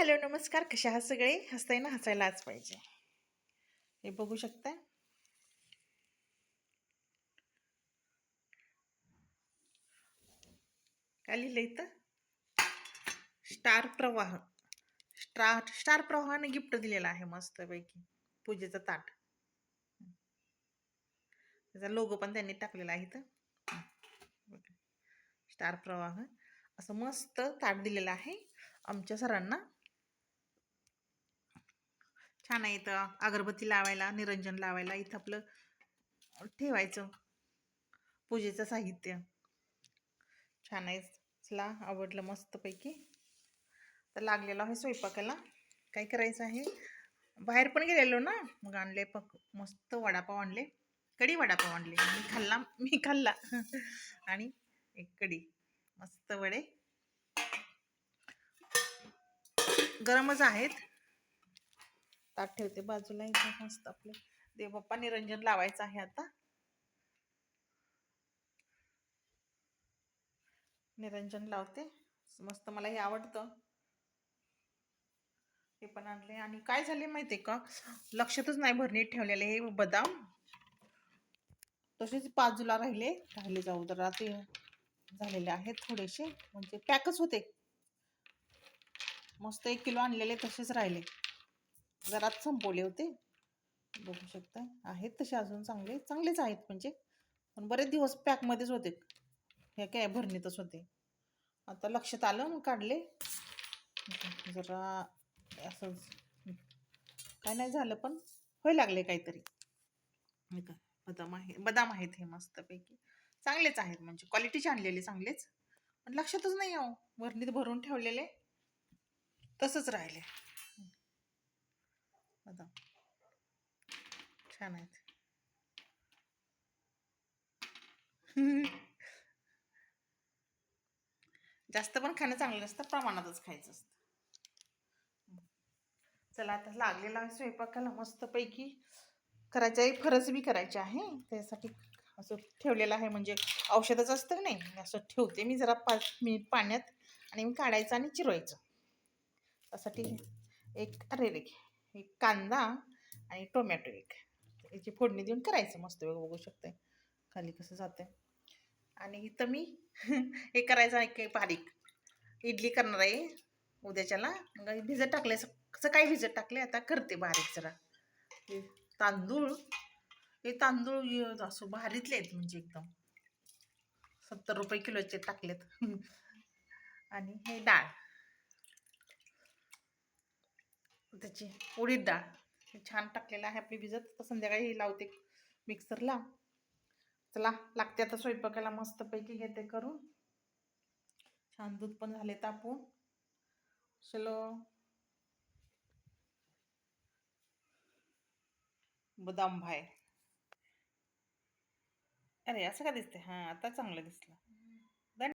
Hello नमस्कार. कशा आहात सगळे? हसताय ना हसायलाच पाहिजे. हे बघू शकता काय लिहिलं इथं? स्टार प्रवाह. स्टार स्टार प्रवाहाने गिफ्ट दिलेला आहे मस्तपैकी. पूजेचं ताट. त्याचा लोगो पण त्यांनी टाकलेला आहे इथं. स्टार प्रवाह. असं मस्त ताट दिलेलं आहे. आमच्या सरांना छान आहे इथं अगरबत्ती लावायला निरंजन लावायला इथं आपलं ठेवायचं पूजेचं साहित्य. छान आहे. चला आवडलं मस्तपैकी. तर लागलेलं आहे स्वयंपाकाला. काय करायचं आहे? बाहेर पण गेलेलो ना मग आणले पक मस्त वडापाव आणले. कढी वडापाव आणले. मी खाल्ला मी खाल्ला. आणि एक कढी. मस्त वडे. गरमच आहेत. ताट ठेवते बाजूला इथं मस्त आपले. देवबाप्पा निरंजन लावायचं आहे आता. निरंजन लावते. मस्त मला हे आवडतं. हे पण आणले आणि काय झाले माहितीये का? लक्षातच नाही भरणीत ठेवलेले हे बदाम. तसेच बाजूला राहिले. राहिले जाऊ जरा ते झालेले आहेत थोडेसे. म्हणजे पॅकच होते. मस्त एक किलो आणलेले तसेच राहिले. जरा संपवले होते. बघू शकता आहेत तसे अजून चांगले. चांगलेच आहेत म्हणजे. पण बरेच दिवस पॅकमध्येच होते. ह्या काय भरणीतच होते. आता लक्षात आलं मग काढले. जरा असं काय नाही झालं पण होय लागले काहीतरी. का बदाम आहे. बदाम आहेत हे मस्तपैकी. चांगलेच आहेत म्हणजे. क्वालिटीचे आणलेले चांगलेच. पण लक्षातच नाही आहो भरणीत भरून ठेवलेले. तसंच राहिले. बदाम छान आहेत. जास्त पण खाणं चांगलं नसतं प्रमाणातच खायचं असतं. चला आता लागलेला स्वयंपाकाला मस्तपैकी करायचं आहे फरस बी करायचे आहे. त्यासाठी असं ठेवलेलं आहे म्हणजे औषधच असतं की नाही असं ठेवते मी जरा पाच मिनिट पाण्यात आणि मी काढायचं आणि चिरवायचं. त्यासाठी एक अरे रे एक कांदा आणि टोमॅटो एक. याची फोडणी देऊन करायचं मस्त वेगळं बघू शकते खाली कसं जाते आणि इथं मी हे करायचं आहे की बारीक. इडली करणार आहे उद्याच्याला. मग भिजत टाकले सकाळी भिजत टाकले आता करते बारीक जरा. तांदूळ. हे तांदूळ असं भारीतले आहेत म्हणजे एकदम. सत्तर रुपये किलोचे टाकलेत. आणि हे डाळ. त्याची उडीद डाळ. हे छान टाकलेलं आहे आपली भिजत. तर संध्याकाळी लावते मिक्सरला चला लागते आता स्वयंपाकाला मस्तपैकी घेते करून. छान दूध पण झाले तापून चलो. बदाम भाय. अरे असं का दिसते हां आता चांगलं दिसलं.